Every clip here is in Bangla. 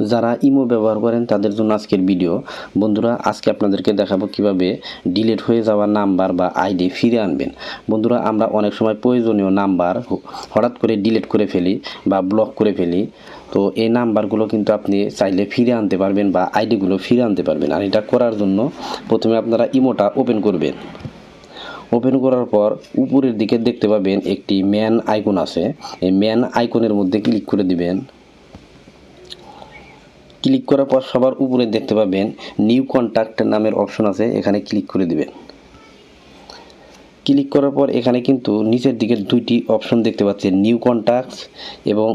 যারা ইমো ব্যবহার করেন তাদের জন্য আজকের ভিডিও। বন্ধুরা, আজকে আপনাদেরকে দেখাবো কীভাবে ডিলিট হয়ে যাওয়া নাম্বার বা আইডি ফিরে আনবেন। বন্ধুরা, আমরা অনেক সময় প্রয়োজনীয় নাম্বার হঠাৎ করে ডিলিট করে ফেলি বা ব্লক করে ফেলি। তো এই নাম্বারগুলো কিন্তু আপনি চাইলে ফিরে আনতে পারবেন বা আইডিগুলো ফিরে আনতে পারবেন। আর এটা করার জন্য প্রথমে আপনারা ইমোটা ওপেন করবেন। ওপেন করার পর উপরের দিকে দেখতে পাবেন একটি ম্যান আইকন আছে। এই ম্যান আইকনের মধ্যে ক্লিক করে দিবেন। ক্লিক করার পর সবার উপরে দেখতে পাবেন নিউ কন্ট্যাক্ট নামের অপশন আছে, এখানে ক্লিক করে দিবেন। ক্লিক করার পর এখানে কিন্তু নিচের দিকে দুইটি অপশন দেখতে পাচ্ছেন নিউ কন্ট্যাক্টস এবং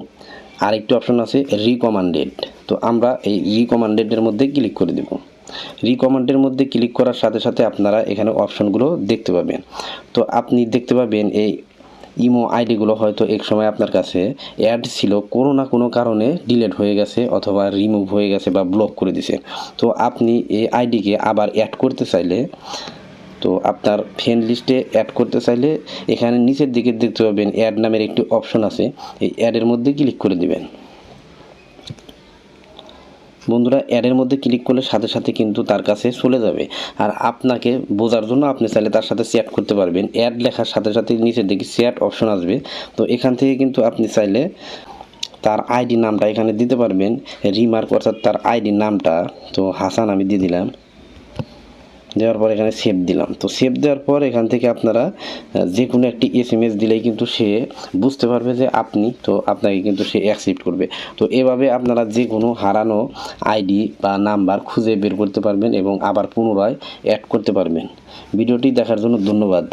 আরেকটি অপশন আছে রিকমান্ডেড। তো আমরা এই রিকমান্ডেডের মধ্যে ক্লিক করে দেব। রিকমান্ডের মধ্যে ক্লিক করার সাথে সাথে আপনারা এখানে অপশনগুলো দেখতে পাবেন। তো আপনি দেখতে পাবেন এই ইমো আইডিগুলো হয়তো এক সময় আপনার কাছে অ্যাড ছিল, কোনো না কোনো কারণে ডিলেট হয়ে গেছে অথবা রিমুভ হয়ে গেছে বা ব্লক করে দিছে। তো আপনি এই আইডিকে আবার অ্যাড করতে চাইলে, তো আপনার ফ্রেন্ড লিস্টে অ্যাড করতে চাইলে এখানে নিচের দিকে দেখতে পাবেন অ্যাড নামের একটি অপশন আছে। এই অ্যাডের মধ্যে ক্লিক করে দিবেন। বন্ধুরা, অ্যাডের মধ্যে ক্লিক করলে সাথে সাথে কিন্তু তার কাছে চলে যাবে। আর আপনাকে বোঝার জন্য আপনি চাইলে তার সাথে চ্যাট করতে পারবেন। অ্যাড লেখার সাথে সাথে নিচের দিকে চ্যাট অপশন আসবে। তো এখান থেকে কিন্তু আপনি চাইলে তার আইডি নামটা এখানে দিতে পারবেন। রিমার্ক অর্থাৎ তার আইডি নামটা। তো হাসান আমি দিয়ে দিলাম। দেওয়ার পর এখানে সেভ দিলাম। তো সেভ দেওয়ার পর এখান থেকে আপনারা যে কোনো একটি এস এম এস দিলেই কিন্তু সে বুঝতে পারবে যে আপনি, তো আপনাকে কিন্তু সে অ্যাকসেপ্ট করবে। তো এভাবে আপনারা যে কোনো হারানো আইডি বা নাম্বার খুঁজে বের করতে পারবেন এবং আবার পুনরায় অ্যাড করতে পারবেন। ভিডিওটি দেখার জন্য ধন্যবাদ।